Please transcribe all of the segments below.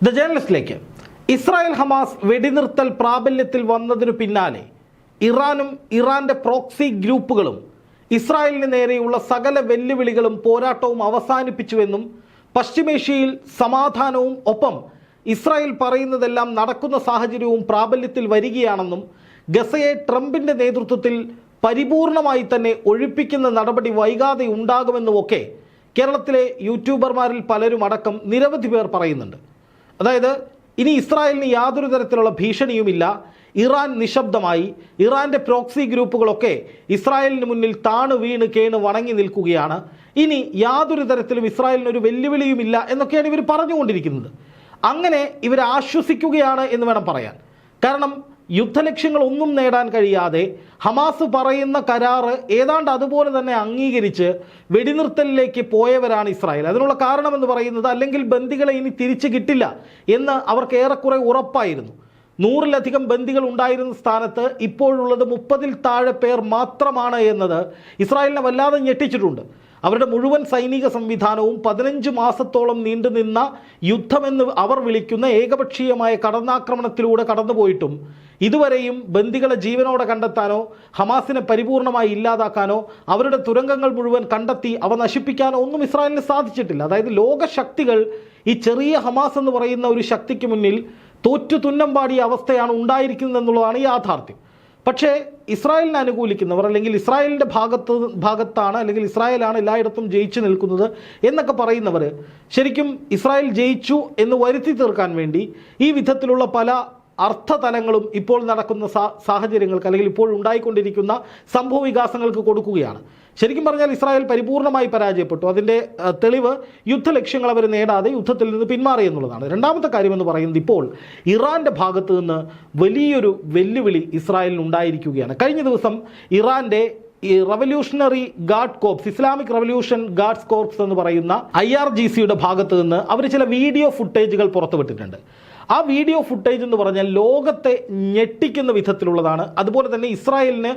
The ജേർണലിസ്റ്റിലേക്ക് Israel Hamas വെടിനിർത്തൽ പ്രാബല്യത്തിൽ വന്നതിനു പിന്നാലെ ഇറാനും ഇറാന്റെ പ്രോക്സി ഗ്രൂപ്പുകളും ഇസ്രായേലിന് നേരെയുള്ള സകല വെല്ലുവിളികളും പോരാട്ടവും അവസാനിപ്പിച്ചുവെന്നും പശ്ചിമേഷ്യയിൽ സമാധാനവും ഒപ്പം ഇസ്രായേൽ പറയുന്നതെല്ലാം നടക്കുന്ന സാഹചര്യവും പ്രാബല്യത്തിൽ വരികയാണെന്നും ഗസയെ ട്രംപിന്റെ നേതൃത്വത്തിൽ പരിപൂർണമായി തന്നെ ഒഴിപ്പിക്കുന്ന നടപടി വൈകാതെ ഉണ്ടാകുമെന്നുമൊക്കെ കേരളത്തിലെ യൂട്യൂബർമാരിൽ പലരും അടക്കം നിരവധി പേർ പറയുന്നുണ്ട്. അതായത് ഇനി ഇസ്രായേലിന് യാതൊരു തരത്തിലുള്ള ഭീഷണിയുമില്ല. ഇറാൻ നിശബ്ദമായി. ഇറാന്റെ പ്രോക്സി ഗ്രൂപ്പുകളൊക്കെ ഇസ്രായേലിന് മുന്നിൽ താണു വീണ് കേണ് വണങ്ങി നിൽക്കുകയാണ്. ഇനി യാതൊരു തരത്തിലും ഇസ്രായേലിന് ഒരു വെല്ലുവിളിയുമില്ല എന്നൊക്കെയാണ് ഇവർ പറഞ്ഞുകൊണ്ടിരിക്കുന്നത്. അങ്ങനെ ഇവർ ആശ്വസിക്കുകയാണ് എന്ന് വേണം പറയാൻ. കാരണം യുദ്ധലക്ഷ്യങ്ങളൊന്നും നേടാൻ കഴിയാതെ ഹമാസ് പറയുന്ന കരാറ് ഏതാണ്ട് അതുപോലെ തന്നെ അംഗീകരിച്ച് വെടിനിർത്തലിലേക്ക് പോയവരാണ് ഇസ്രായേൽ. അതിനുള്ള കാരണമെന്ന് പറയുന്നത് അല്ലെങ്കിൽ ബന്ദികളെ ഇനി തിരിച്ചു കിട്ടില്ല എന്ന് അവർക്ക് ഏറെക്കുറെ ഉറപ്പായിരുന്നു. നൂറിലധികം ബന്ദികൾ ഉണ്ടായിരുന്ന സ്ഥാനത്ത് ഇപ്പോഴുള്ളത് മുപ്പതിൽ താഴെ പേർ മാത്രമാണ് എന്നത് ഇസ്രായേലിനെ വല്ലാതെ ഞെട്ടിച്ചിട്ടുണ്ട്. അവരുടെ മുഴുവൻ സൈനിക സംവിധാനവും പതിനഞ്ച് മാസത്തോളം നീണ്ടുനിന്ന യുദ്ധമെന്ന് അവർ വിളിക്കുന്ന ഏകപക്ഷീയമായ കടന്നാക്രമണത്തിലൂടെ കടന്നുപോയിട്ടും ഇതുവരെയും ബന്ദികളെ ജീവനോടെ കണ്ടെത്താനോ ഹമാസിനെ പരിപൂർണമായി ഇല്ലാതാക്കാനോ അവരുടെ തുരങ്കങ്ങൾ മുഴുവൻ കണ്ടെത്തി അവ നശിപ്പിക്കാനോ ഒന്നും ഇസ്രായേലിന് സാധിച്ചിട്ടില്ല. അതായത് ലോകശക്തികൾ ഈ ചെറിയ ഹമാസ് എന്ന് പറയുന്ന ഒരു ശക്തിക്ക് മുന്നിൽ തോറ്റു തുന്നം പാടിയ അവസ്ഥയാണ് ഉണ്ടായിരിക്കുന്നത് എന്നുള്ളതാണ് യാഥാർത്ഥ്യം. പക്ഷേ ഇസ്രായേലിനെ അനുകൂലിക്കുന്നവർ അല്ലെങ്കിൽ ഇസ്രായേലിന്റെ ഭാഗത്ത് ഭാഗത്താണ് അല്ലെങ്കിൽ ഇസ്രായേലാണ് എല്ലായിടത്തും ജയിച്ചു നിൽക്കുന്നത് എന്നൊക്കെ പറയുന്നവർ ശരിക്കും ഇസ്രായേൽ ജയിച്ചു എന്ന് വരുത്തി തീർക്കാൻ വേണ്ടി ഈ വിധത്തിലുള്ള പല അർത്ഥതലങ്ങളും ഇപ്പോൾ നടക്കുന്ന സാഹചര്യങ്ങൾക്ക് അല്ലെങ്കിൽ ഇപ്പോൾ ഉണ്ടായിക്കൊണ്ടിരിക്കുന്ന സംഭവ വികാസങ്ങൾക്ക് കൊടുക്കുകയാണ്. ശരിക്കും പറഞ്ഞാൽ ഇസ്രായേൽ പരിപൂർണമായി പരാജയപ്പെട്ടു. അതിന്റെ തെളിവ് യുദ്ധലക്ഷ്യങ്ങൾ അവർ നേടാതെ യുദ്ധത്തിൽ നിന്ന് പിന്മാറി എന്നുള്ളതാണ്. രണ്ടാമത്തെ കാര്യമെന്ന് പറയുന്നത് ഇപ്പോൾ ഇറാന്റെ ഭാഗത്ത് നിന്ന് വലിയൊരു വെല്ലുവിളി ഇസ്രായേലിന് ഉണ്ടായിരിക്കുകയാണ്. കഴിഞ്ഞ ദിവസം ഇറാന്റെ ഈ revolutionary guard corps Islamic revolution guards corps എന്ന് പറയുന്ന ഐ ആർ ജി സിയുടെ ഭാഗത്ത് നിന്ന് അവർ ചില വീഡിയോ ഫുട്ടേജുകൾ പുറത്തുവിട്ടിട്ടുണ്ട്. ആ വീഡിയോ ഫുട്ടേജ് എന്ന് പറഞ്ഞാൽ ലോകത്തെ ഞെട്ടിക്കുന്ന വിധത്തിലുള്ളതാണ്. അതുപോലെ തന്നെ ഇസ്രായേലിന്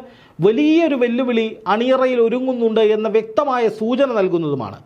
വലിയൊരു വെല്ലുവിളി അണിയറയിൽ ഒരുങ്ങുന്നുണ്ട് എന്ന വ്യക്തമായ സൂചന നൽകുന്നതുമാണ്.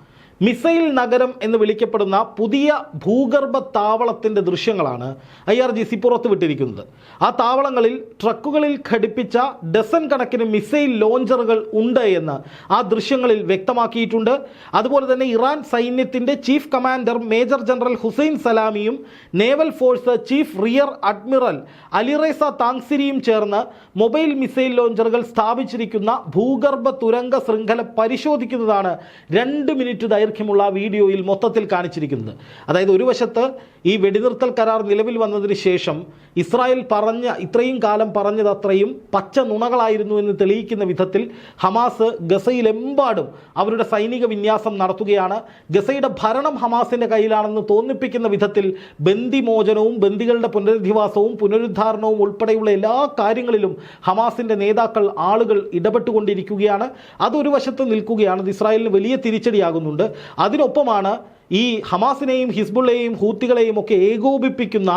മിസൈൽ നഗരം എന്ന് വിളിക്കപ്പെടുന്ന പുതിയ ഭൂഗർഭ താവളത്തിന്റെ ദൃശ്യങ്ങളാണ് ഐ ആർ ജി സി പുറത്തുവിട്ടിരിക്കുന്നത്. ആ താവളങ്ങളിൽ ട്രക്കുകളിൽ ഘടിപ്പിച്ച ഡസൻ കണക്കിന് മിസൈൽ ലോഞ്ചറുകൾ ഉണ്ട് എന്ന് ആ ദൃശ്യങ്ങളിൽ വ്യക്തമാക്കിയിട്ടുണ്ട്. അതുപോലെ തന്നെ ഇറാൻ സൈന്യത്തിന്റെ chief commander major general Hossein സലാമിയും naval force chief rear admiral Alireza താങ്സിരിയും ചേർന്ന് മൊബൈൽ മിസൈൽ ലോഞ്ചറുകൾ സ്ഥാപിച്ചിരിക്കുന്ന ഭൂഗർഭ തുരങ്ക ശൃംഖല പരിശോധിക്കുന്നതാണ് രണ്ട് മിനിറ്റ് ദൈർഘ്യമുള്ള വീഡിയോയിൽ മൊത്തത്തിൽ കാണിച്ചിരിക്കുന്നത്. അതായത് ഒരു വശത്ത് ഈ വെടിനിർത്തൽ കരാർ നിലവിൽ വന്നതിന് ശേഷം ഇസ്രായേൽ പറഞ്ഞ ഇത്രയും കാലം പറഞ്ഞത് അത്രയും പച്ച നുണകളായിരുന്നു എന്ന് തെളിയിക്കുന്ന വിധത്തിൽ ഹമാസ് ഗസയിലെമ്പാടും അവരുടെ സൈനിക വിന്യാസം നടത്തുകയാണ്. ഗസയുടെ ഭരണം ഹമാസിന്റെ കയ്യിലാണെന്ന് തോന്നിപ്പിക്കുന്ന വിധത്തിൽ ബന്ദിമോചനവും ബന്ദികളുടെ പുനരധിവാസവും പുനരുദ്ധാരണവും ഉൾപ്പെടെയുള്ള എല്ലാ കാര്യങ്ങളിലും ഹമാസിന്റെ നേതാക്കൾ ആളുകൾ ഇടപെട്ടുകൊണ്ടിരിക്കുകയാണ്. അതൊരു വശത്ത് നിൽക്കുകയാണ്. അത് ഇസ്രായേലിന് വലിയ തിരിച്ചടിയാകുന്നുണ്ട്. അതിനൊപ്പമാണ് ഈ ഹമാസിനെയും ഹിസ്ബുള്ളയെയും ഹൂത്തികളെയും ഒക്കെ ഏകോപിപ്പിക്കുന്ന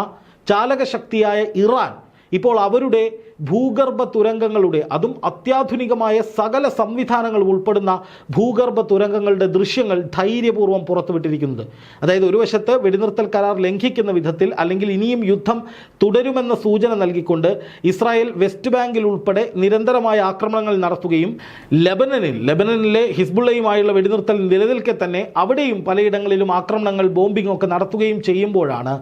ചാലകശക്തിയായ ഇറാൻ. ഇപ്പോൾ അവരുടെ ഭൂഗർഭ തുരങ്കങ്ങളുടെ അതും അത്യാധുനികമായ സകല സംവിധാനങ്ങൾ ഉൾപ്പെടുന്ന ഭൂഗർഭ തുരങ്കങ്ങളുടെ ദൃശ്യങ്ങൾ ധൈര്യപൂർവം പുറത്തുവിട്ടിരിക്കുന്നത്. അതായത് ഒരു വശത്ത് വെടിനിർത്തൽ കരാർ ലംഘിക്കുന്ന വിധത്തിൽ അല്ലെങ്കിൽ ഇനിയും യുദ്ധം തുടരുമെന്ന സൂചന നൽകിക്കൊണ്ട് ഇസ്രായേൽ വെസ്റ്റ് ബാങ്കിൽ ഉൾപ്പെടെ നിരന്തരമായ ആക്രമണങ്ങൾ നടത്തുകയും ലബനനിൽ ലബനനിലെ ഹിസ്ബുള്ളയുമായുള്ള വെടിനിർത്തൽ നിലനിൽക്കെ തന്നെ അവിടെയും പലയിടങ്ങളിലും ആക്രമണങ്ങൾ ബോംബിംഗ് ഒക്കെ നടത്തുകയും ചെയ്യുമ്പോഴാണ്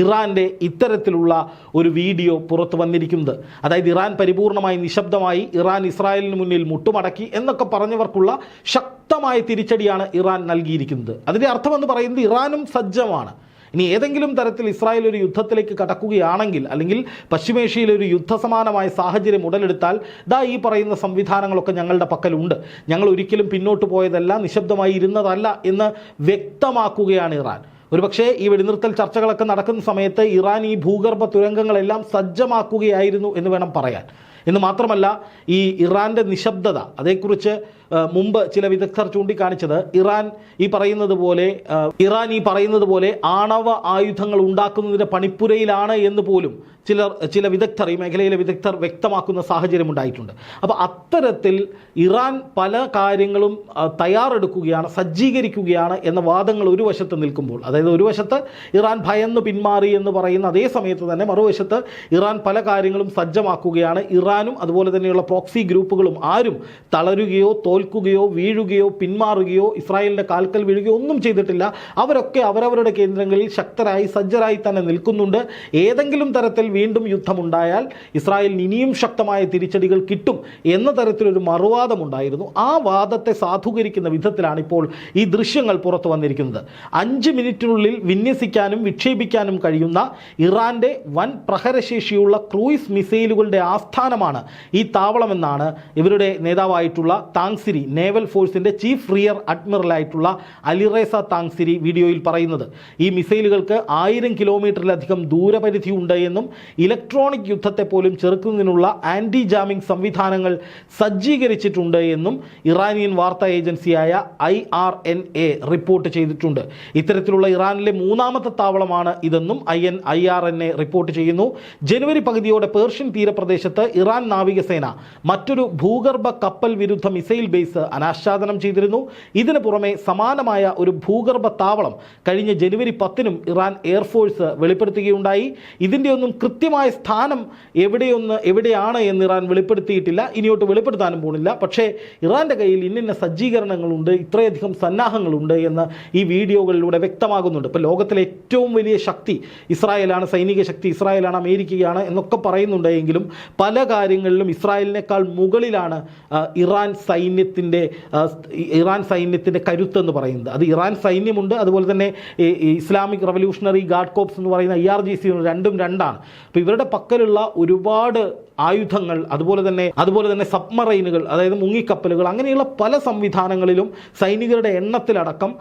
ഇറാന്റെ ഇത്തരത്തിലുള്ള ഒരു വീഡിയോ പുറത്തു വന്നിരിക്കുന്നത്. അതായത് ഇറാൻ പരിപൂർണമായി നിശബ്ദമായി ഇറാൻ ഇസ്രായേലിന് മുന്നിൽ മുട്ടുമടക്കി എന്നൊക്കെ പറഞ്ഞവർക്കുള്ള ശക്തമായ തിരിച്ചടിയാണ് ഇറാൻ നൽകിയിരിക്കുന്നത്. അതിന്റെ അർത്ഥമെന്ന് പറയുന്നത് ഇറാനും സജ്ജമാണ്. ഇനി ഏതെങ്കിലും തരത്തിൽ ഇസ്രായേൽ ഒരു യുദ്ധത്തിലേക്ക് കടക്കുകയാണെങ്കിൽ അല്ലെങ്കിൽ പശ്ചിമേഷ്യയിൽ ഒരു യുദ്ധസമാനമായ സാഹചര്യം ഉടലെടുത്താൽ ദാ ഈ പറയുന്ന സംവിധാനങ്ങളൊക്കെ ഞങ്ങളുടെ പക്കലുണ്ട്. ഞങ്ങൾ ഒരിക്കലും പിന്നോട്ട് പോയതല്ല നിശബ്ദമായി ഇരുന്നതല്ല എന്ന് വ്യക്തമാക്കുകയാണ് ഇറാൻ. ഒരുപക്ഷേ ഈ വെടിനിർത്തൽ ചർച്ചകളൊക്കെ നടക്കുന്ന സമയത്ത് ഇറാൻ ഈ ഭൂഗർഭ തുരങ്കങ്ങളെല്ലാം സജ്ജമാക്കുകയായിരുന്നു എന്ന് വേണം പറയാൻ. എന്ന് മാത്രമല്ല ഈ ഇറാന്റെ നിശബ്ദത അതേക്കുറിച്ച് മുമ്പ് ചില വിദഗ്ധർ ചൂണ്ടിക്കാണിച്ചത് ഇറാൻ ഈ പറയുന്നത് പോലെ ഇറാൻ ഈ പറയുന്നത് പോലെ ആണവ ആയുധങ്ങൾ ഉണ്ടാക്കുന്നതിന്റെ പണിപ്പുരയിലാണ് എന്ന് പോലും ചിലർ ചില വിദഗ്ധർ ഈ മേഖലയിലെ വിദഗ്ധർ വ്യക്തമാക്കുന്ന സാഹചര്യം ഉണ്ടായിട്ടുണ്ട്. അപ്പോൾ അത്തരത്തിൽ ഇറാൻ പല കാര്യങ്ങളും തയ്യാറെടുക്കുകയാണ് സജ്ജീകരിക്കുകയാണ് എന്ന വാദങ്ങൾ ഒരു വശത്ത് നിൽക്കുമ്പോൾ അതായത് ഒരു വശത്ത് ഇറാൻ ഭയന്ന് പിന്മാറി എന്ന് പറയുന്ന അതേ സമയത്ത് തന്നെ മറുവശത്ത് ഇറാൻ പല കാര്യങ്ങളും സജ്ജമാക്കുകയാണ് ഇറാനും അതുപോലെ തന്നെയുള്ള പ്രോക്സി ഗ്രൂപ്പുകളും ആരും തളരുകയോ തോൽക്കുകയോ വീഴുകയോ പിന്മാറുകയോ ഇസ്രായേലിന്റെ കാൽക്കൽ വീഴുകയോ ഒന്നും ചെയ്തിട്ടില്ല. അവരൊക്കെ അവരവരുടെ കേന്ദ്രങ്ങളിൽ ശക്തരായി സജ്ജരായി തന്നെ നിൽക്കുന്നുണ്ട്. ഏതെങ്കിലും തരത്തിൽ വീണ്ടും യുദ്ധമുണ്ടായാൽ ഇസ്രായേലിന് ഇനിയും ശക്തമായ തിരിച്ചടികൾ കിട്ടും എന്ന തരത്തിലൊരു മറുവാദമുണ്ടായിരുന്നു. ആ വാദത്തെ സാധൂകരിക്കുന്ന വിധത്തിലാണ് ഇപ്പോൾ ഈ ദൃശ്യങ്ങൾ പുറത്തു വന്നിരിക്കുന്നത്. അഞ്ച് മിനിറ്റിനുള്ളിൽ വിന്യസിക്കാനും വിക്ഷേപിക്കാനും കഴിയുന്ന ഇറാന്റെ വൻ പ്രഹരശേഷിയുള്ള ക്രൂയിസ് മിസൈലുകളുടെ ആസ്ഥാനമാണ് ഈ താവളമെന്നാണ് ഇവരുടെ നേതാവായിട്ടുള്ള താങ്സിരി നേവൽ ഫോഴ്സിന്റെ ചീഫ് റിയർ അഡ്മിറലായിട്ടുള്ള അലിറേസ താങ്സിരി വീഡിയോയിൽ പറയുന്നത്. ഈ മിസൈലുകൾക്ക് ആയിരം കിലോമീറ്ററിലധികം ദൂരപരിധി ഉണ്ട് എന്നും ഇലക്ട്രോണിക് യുദ്ധത്തെ പോലും ചെറുക്കുന്നതിനുള്ള ആന്റി ജാമിംഗ് സംവിധാനങ്ങൾ സജ്ജീകരിച്ചിട്ടുണ്ട് എന്നും ഇറാനിയൻ വാർത്താ ഏജൻസിയായ I R N A report ചെയ്തിട്ടുണ്ട്. ഇത്തരത്തിലുള്ള ഇറാനിലെ മൂന്നാമത്തെ താവളമാണ് ഇതെന്നും I N I R N A report ചെയ്യുന്നു. ജനുവരി പകുതിയോടെ പേർഷ്യൻ തീരപ്രദേശത്ത് ഇറാൻ നാവികസേന മറ്റൊരു ഭൂഗർഭ കപ്പൽ വിരുദ്ധ മിസൈൽ ബേസ് അനാച്ഛാദനം ചെയ്തിരുന്നു. ഇതിനു പുറമെ സമാനമായ ഒരു ഭൂഗർഭ താവളം കഴിഞ്ഞ ജനുവരി പത്തിനും ഇറാൻ എയർഫോഴ്സ് വെളിപ്പെടുത്തുകയുണ്ടായി. ഇതിന്റെയൊന്നും കൃത്യമായ സ്ഥാനം എവിടെയൊന്ന് എവിടെയാണ് എന്ന് ഇറാൻ വെളിപ്പെടുത്തിയിട്ടില്ല. ഇനിയോട്ട് വെളിപ്പെടുത്താനും പോകുന്നില്ല പക്ഷേ ഇറാന്റെ കയ്യിൽ ഇന്നിന്ന സജ്ജീകരണങ്ങളുണ്ട് ഇത്രയധികം സന്നാഹങ്ങളുണ്ട് എന്ന് ഈ വീഡിയോകളിലൂടെ വ്യക്തമാകുന്നുണ്ട്. ഇപ്പോൾ ലോകത്തിലെ ഏറ്റവും വലിയ ശക്തി ഇസ്രായേലാണ് സൈനിക ശക്തി ഇസ്രായേലാണ് അമേരിക്കയാണ് എന്നൊക്കെ പറയുന്നുണ്ടെങ്കിലും പല പല കാര്യങ്ങളിലും ഇസ്രായേലിനേക്കാൾ മുകളിലാണ് ഇറാൻ സൈന്യത്തിന്റെ ഇറാൻ സൈന്യത്തിന്റെ കരുത്ത് എന്ന് പറയുന്നത്. അത് ഇറാൻ സൈന്യമുണ്ട് അതുപോലെ തന്നെ ഇസ്ലാമിക് റവല്യൂഷണറി ഗാർഡ് കോപ്സ് എന്ന് പറയുന്ന ഐ ആർ ജി സി രണ്ടും രണ്ടാണ്. അപ്പോൾ ഇവരുടെ പക്കലുള്ള ഒരുപാട് ആയുധങ്ങൾ അതുപോലെ തന്നെ അതുപോലെ തന്നെ സബ്മറൈനുകൾ അതായത് മുങ്ങിക്കപ്പലുകൾ അങ്ങനെയുള്ള പല സംവിധാനങ്ങളിലും സൈനികരുടെ എണ്ണത്തിലടക്കം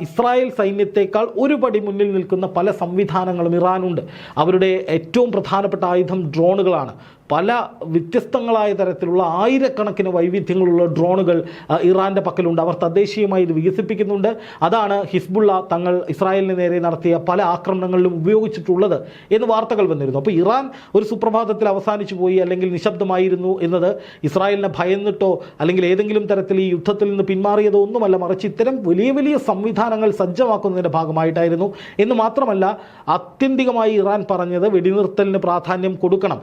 ഇസ്രായേൽ സൈന്യത്തെക്കാൾ ഒരു പടി മുന്നിൽ നിൽക്കുന്ന പല സംവിധാനങ്ങളും ഇറാനുണ്ട്. അവരുടെ ഏറ്റവും പ്രധാനപ്പെട്ട ആയുധം ഡ്രോണുകളാണ്. പല വ്യത്യസ്തങ്ങളായ തരത്തിലുള്ള ആയിരക്കണക്കിന് വൈവിധ്യങ്ങളുള്ള ഡ്രോണുകൾ ഇറാന്റെ പക്കലുണ്ട്. അവർ തദ്ദേശീയമായി ഇത് വികസിപ്പിക്കുന്നുണ്ട്. അതാണ് ഹിസ്ബുള്ള തങ്ങൾ ഇസ്രായേലിന് നേരെ നടത്തിയ പല ആക്രമണങ്ങളിലും ഉപയോഗിച്ചിട്ടുള്ളത് എന്ന് വാർത്തകൾ വന്നിരുന്നു. അപ്പോൾ ഇറാൻ ഒരു സുപ്രഭാതത്തിൽ അവസാനിച്ചു പോയി. അല്ലെങ്കിൽ നിശബ്ദമായിരുന്നു എന്നത് ഇസ്രായേലിനെ ഭയന്നിട്ടോ അല്ലെങ്കിൽ ഏതെങ്കിലും തരത്തിൽ ഈ യുദ്ധത്തിൽ നിന്ന് പിന്മാറിയതോ ഒന്നുമല്ല മറിച്ച് ഇത്തരം വലിയ വലിയ സംവിധാനങ്ങൾ സജ്ജമാക്കുന്നതിന്റെ ഭാഗമായിട്ടായിരുന്നു. എന്ന് മാത്രമല്ല ആത്യന്തികമായി ഇറാൻ പറഞ്ഞത് വെടിനിർത്തലിന് പ്രാധാന്യം കൊടുക്കണം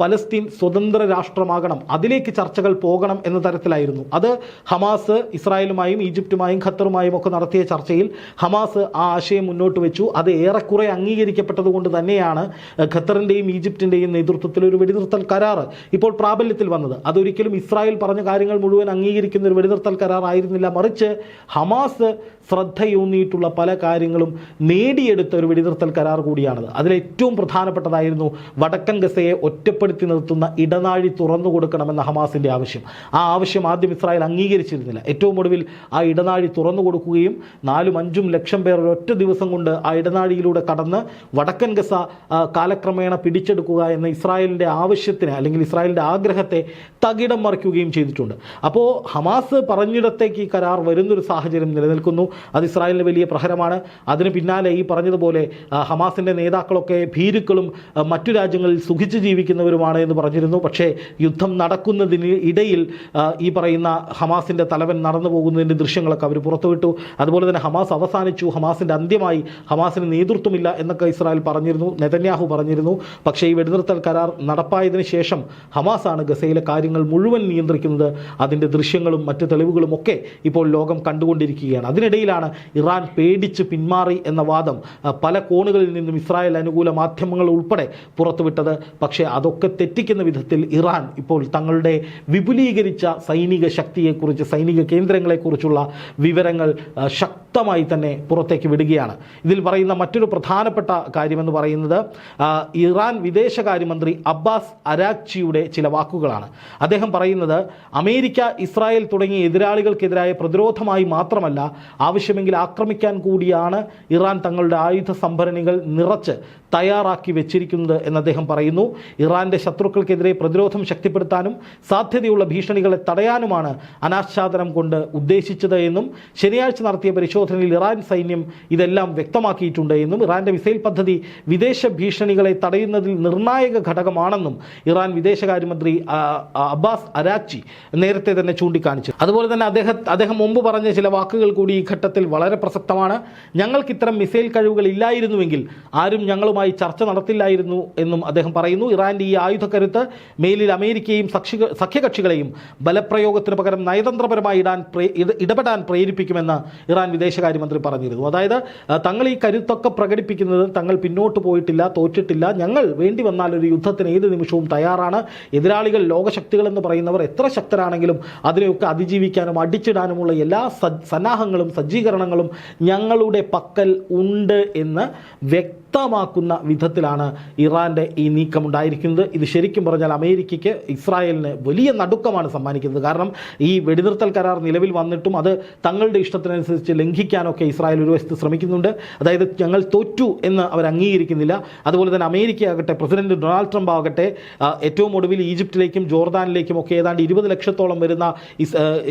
പലസ്തീൻ സ്വതന്ത്ര രാഷ്ട്രമാകണം അതിലേക്ക് ചർച്ചകൾ പോകണം എന്ന തരത്തിലായിരുന്നു. അത് ഹമാസ് ഇസ്രായേലുമായും ഈജിപ്തുമായും ഖത്തറുമായും ഒക്കെ നടത്തിയ ചർച്ചയിൽ ഹമാസ് ആ ആശയം മുന്നോട്ട് വെച്ചു. അത് ഏറെക്കുറെ അംഗീകരിക്കപ്പെട്ടതുകൊണ്ട് തന്നെയാണ് ഖത്തറിന്റെയും ഈജിപ്തിന്റെയും നേതൃത്വത്തിൽ ഒരു വെടിനിർത്തൽ കരാറ്. ഇപ്പോൾ പ്രാബല്യത്തിൽ വന്നത്. അതൊരിക്കലും ഇസ്രായേൽ പറഞ്ഞ കാര്യങ്ങൾ മുഴുവൻ അംഗീകരിക്കുന്ന ഒരു വെടിനിർത്തൽ കരാർ ആയിരുന്നില്ല മറിച്ച് ഹമാസ് ശ്രദ്ധയൂന്നിയിട്ടുള്ള പല കാര്യങ്ങളും നേടിയെടുത്ത ഒരു വെടിനിർത്തൽ കരാർ കൂടിയാണത്. അതിലേറ്റവും പ്രധാനപ്പെട്ടതായിരുന്നു വടക്കൻ ഗസയെ ഒറ്റപ്പെടുത്തി നിർത്തുന്ന ഇടനാഴി തുറന്നു കൊടുക്കണമെന്ന ഹമാസിന്റെ ആവശ്യം. ആ ആവശ്യം ആദ്യം ഇസ്രായേൽ അംഗീകരിച്ചിരുന്നില്ല. ഏറ്റവും ഒടുവിൽ ആ ഇടനാഴി തുറന്നു കൊടുക്കുകയും നാലും അഞ്ചും ലക്ഷം പേർ ഒരൊറ്റ ദിവസം കൊണ്ട് ആ ഇടനാഴിയിലൂടെ കടന്ന് വടക്കൻ ഗസ കാലക്രമേണ പിടിച്ചെടുക്കുക എന്ന ഇസ്രായേലിന്റെ ആവശ്യത്തിന് അല്ലെങ്കിൽ ഇസ്രായേലിന്റെ ആഗ്രഹത്തെ തകിടം മറിക്കുകയും ചെയ്തിട്ടുണ്ട്. അപ്പോൾ ഹമാസ് പറഞ്ഞിടത്തേക്ക് ഈ കരാർ വരുന്നൊരു സാഹചര്യം നിലനിൽക്കുന്നു. അത് ഇസ്രായേലിന് വലിയ പ്രഹരമാണ്. അതിന് പിന്നാലെ ഈ പറഞ്ഞതുപോലെ ഹമാസിന്റെ നേതാക്കളൊക്കെ ഭീരുക്കളും മറ്റു രാജ്യങ്ങളിൽ സുഖിച്ച് ജീവിക്കുന്നവരുമാണ് എന്ന് പറഞ്ഞിരുന്നു. പക്ഷേ യുദ്ധം നടക്കുന്നതിന് ഇടയിൽ ഈ പറയുന്ന ഹമാസിന്റെ തലവൻ നടന്നു പോകുന്നതിന്റെ ദൃശ്യങ്ങളൊക്കെ അവർ പുറത്തുവിട്ടു. അതുപോലെ തന്നെ ഹമാസ് അവസാനിച്ചു. ഹമാസിന്റെ അന്ത്യമായി ഹമാസിന് നേതൃത്വമില്ല എന്നൊക്കെ ഇസ്രായേൽ പറഞ്ഞിരുന്നു. നെതന്യാഹു പറഞ്ഞിരുന്നു. പക്ഷേ ഈ വെടിനിർത്തൽ കരാർ നടപ്പായതിനു ശേഷം ഹമാസാണ് ഗസയിലെ കാര്യങ്ങൾ മുഴുവൻ നിയന്ത്രിക്കുന്നത്. അതിന്റെ ദൃശ്യങ്ങളും മറ്റ് തെളിവുകളും ഒക്കെ ഇപ്പോൾ ലോകം കണ്ടുകൊണ്ടിരിക്കുകയാണ്. അതിനിടയിലാണ് ഇറാൻ പേടിച്ച് പിന്മാറി എന്ന വാദം പല കോണുകളിൽ നിന്നും ഇസ്രായേൽ അനുകൂല മാധ്യമങ്ങൾ ഉൾപ്പെടെ പുറത്തുവിട്ടത്. പക്ഷേ അതൊക്കെ തെറ്റിക്കുന്ന വിധത്തിൽ ഇറാൻ ഇപ്പോൾ തങ്ങളുടെ വിപുലീകരിച്ച സൈനിക ശക്തിയെക്കുറിച്ച് സൈനിക കേന്ദ്രങ്ങളെക്കുറിച്ചുള്ള വിവരങ്ങൾ ശക്തമായി തന്നെ പുറത്തേക്ക് വിടുകയാണ്. ഇതിൽ പറയുന്ന മറ്റൊരു പ്രധാനപ്പെട്ട കാര്യമെന്ന് പറയുന്നത് ഇറാൻ വിദേശകാര്യമന്ത്രി അബ്ബാസ് അരാക്ചിയുടെ ചില വാക്കുകളാണ്. അദ്ദേഹം പറയുന്നത് അമേരിക്ക ഇസ്രായേൽ തുടങ്ങിയ എതിരാളികൾക്കെതിരായ പ്രതിരോധമായി മാത്രമല്ല ആവശ്യമെങ്കിൽ ആക്രമിക്കാൻ കൂടിയാണ് ഇറാൻ തങ്ങളുടെ ആയുധ സംഭരണികൾ നിറച്ച് തയ്യാറാക്കി വെച്ചിരിക്കുന്നത് എന്ന് അദ്ദേഹം പറയുന്നു. ഇറാന്റെ ശത്രുക്കൾക്കെതിരെ പ്രതിരോധം ശക്തിപ്പെടുത്താനും സാധ്യതയുള്ള ഭീഷണികളെ തടയാനുമാണ് അനാച്ഛാദനം കൊണ്ട് ഉദ്ദേശിച്ചത് എന്നും ശനിയാഴ്ച നടത്തിയ പരിശോധനയിൽ ഇറാൻ സൈന്യം ഇതെല്ലാം വ്യക്തമാക്കിയിട്ടുണ്ട് എന്നും ഇറാന്റെ മിസൈൽ പദ്ധതി വിദേശ ഭീഷണികളെ തടയുന്നതിൽ നിർണായക ഘടകമാണെന്നും ഇറാൻ വിദേശകാര്യമന്ത്രി അബ്ബാസ് അരാച്ചി നേരത്തെ തന്നെ ചൂണ്ടിക്കാണിച്ചു അതുപോലെ തന്നെ അദ്ദേഹം അദ്ദേഹം മുമ്പ് പറഞ്ഞ ചില വാക്കുകൾ കൂടി ഈ ഘട്ടത്തിൽ വളരെ പ്രസക്തമാണ്. ഞങ്ങൾക്ക് ഇത്തരം മിസൈൽ കഴിവുകൾ ഇല്ലായിരുന്നുവെങ്കിൽ ആരും ഞങ്ങളുമായി ചർച്ച നടത്തില്ലായിരുന്നു എന്നും അദ്ദേഹം പറയുന്നു. ഇറാന്റെ ഈ ആയുധക്കരുത്ത് മേലിൽ അമേരിക്കയും സഖ്യ സഖ്യകക്ഷികളെയും ബലപ്രയോഗത്തിന് പകരം നയതന്ത്രപരമായി ഇടാൻ ഇടപെടാൻ പ്രേരിപ്പിക്കുമെന്ന് ഇറാൻ വിദേശകാര്യമന്ത്രി പറഞ്ഞിരുന്നു. അതായത് തങ്ങൾ ഈ കരുത്തൊക്കെ പ്രകടിപ്പിക്കുന്നത് തങ്ങൾ പിന്നോട്ട് പോയിട്ടില്ല തോറ്റിട്ടില്ല. ഞങ്ങൾ വേണ്ടി വന്നാൽ ഒരു യുദ്ധത്തിന് ഏത് നിമിഷവും തയ്യാറാണ്. എതിരാളികൾ ലോകശക്തികൾ എന്ന് പറയുന്നവർ എത്ര ശക്തരാണെങ്കിലും അതിനെയൊക്കെ അതിജീവിക്കാനും അടിച്ചിടാനുമുള്ള എല്ലാ സന്നാഹങ്ങളും സജ്ജീകരണങ്ങളും ഞങ്ങളുടെ പക്കൽ ഉണ്ട് എന്ന് വ്യക്തമാക്കുന്ന വിധത്തിലാണ് ഇറാന്റെ ഈ നീക്കമുണ്ടായിരിക്കുന്നത്. ഇത് ശരിക്കും പറഞ്ഞാൽ അമേരിക്കയ്ക്ക് ഇസ്രായേലിന് വലിയ നടുക്കമാണ് സമ്മാനിക്കുന്നത്. കാരണം ഈ വെടിനിർത്തൽ കരാർ നിലവിൽ വന്നിട്ടും അത് തങ്ങളുടെ ഇഷ്ടത്തിനനുസരിച്ച് ലംഘിക്കാനൊക്കെ ഇസ്രായേൽ ഒരു വശത്ത് ശ്രമിക്കുന്നുണ്ട്. അതായത് ഞങ്ങൾ തോറ്റു എന്ന് അവർ അംഗീകരിക്കുന്നില്ല. അതുപോലെ തന്നെ അമേരിക്ക ആകട്ടെ പ്രസിഡന്റ് ഡൊണാൾഡ് ട്രംപ് ആകട്ടെ ഏറ്റവും ഒടുവിൽ ഈജിപ്തിലേക്കും ജോർദാനിലേക്കും ഒക്കെ ഏതാണ്ട് ഇരുപത് ലക്ഷത്തോളം വരുന്ന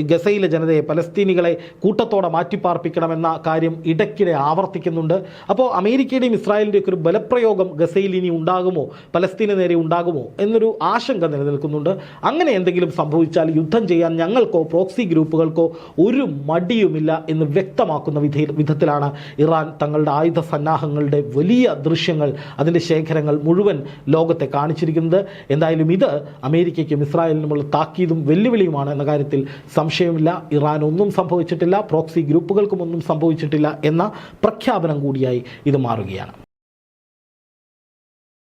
ഗസയിലെ ജനതയെ പലസ്തീനികളെ കൂട്ടത്തോടെ മാറ്റിപ്പാർപ്പിക്കണമെന്ന കാര്യം ഇടയ്ക്കിടെ ആവർത്തിക്കുന്നുണ്ട്. അപ്പോൾ അമേരിക്കയുടെയും ഇസ്രായേലിന്റെയും ഒരു ബലപ്രയോഗം ഗസയിൽ ഇനി ഉണ്ടാകുമോ? പലസ്തീന് നേരെ ഉണ്ടാകുമോ? എന്നൊരു ആശങ്ക നിലനിൽക്കുന്നുണ്ട്. അങ്ങനെ എന്തെങ്കിലും സംഭവിച്ചാൽ യുദ്ധം ചെയ്യാൻ ഞങ്ങൾക്കോ പ്രോക്സി ഗ്രൂപ്പുകൾക്കോ ഒരു മടിയുമില്ല എന്ന് വ്യക്തമാക്കുന്ന വിധ വിധത്തിലാണ് ഇറാൻ തങ്ങളുടെ ആയുധ സന്നാഹങ്ങളുടെ വലിയ ദൃശ്യങ്ങൾ അതിന്റെ ശേഖരങ്ങൾ മുഴുവൻ ലോകത്തെ കാണിച്ചിരിക്കുന്നത്. എന്തായാലും ഇത് അമേരിക്കയ്ക്കും ഇസ്രായേലിനുമുള്ള താക്കീതും വെല്ലുവിളിയുമാണ് എന്ന കാര്യത്തിൽ സംശയമില്ല. ഇറാൻ ഒന്നും സംഭവിച്ചിട്ടില്ല. പ്രോക്സി ഗ്രൂപ്പുകൾക്കും ഒന്നും സംഭവിച്ചിട്ടില്ല എന്ന പ്രഖ്യാപനം കൂടിയായി ഇത് മാറുകയാണ്.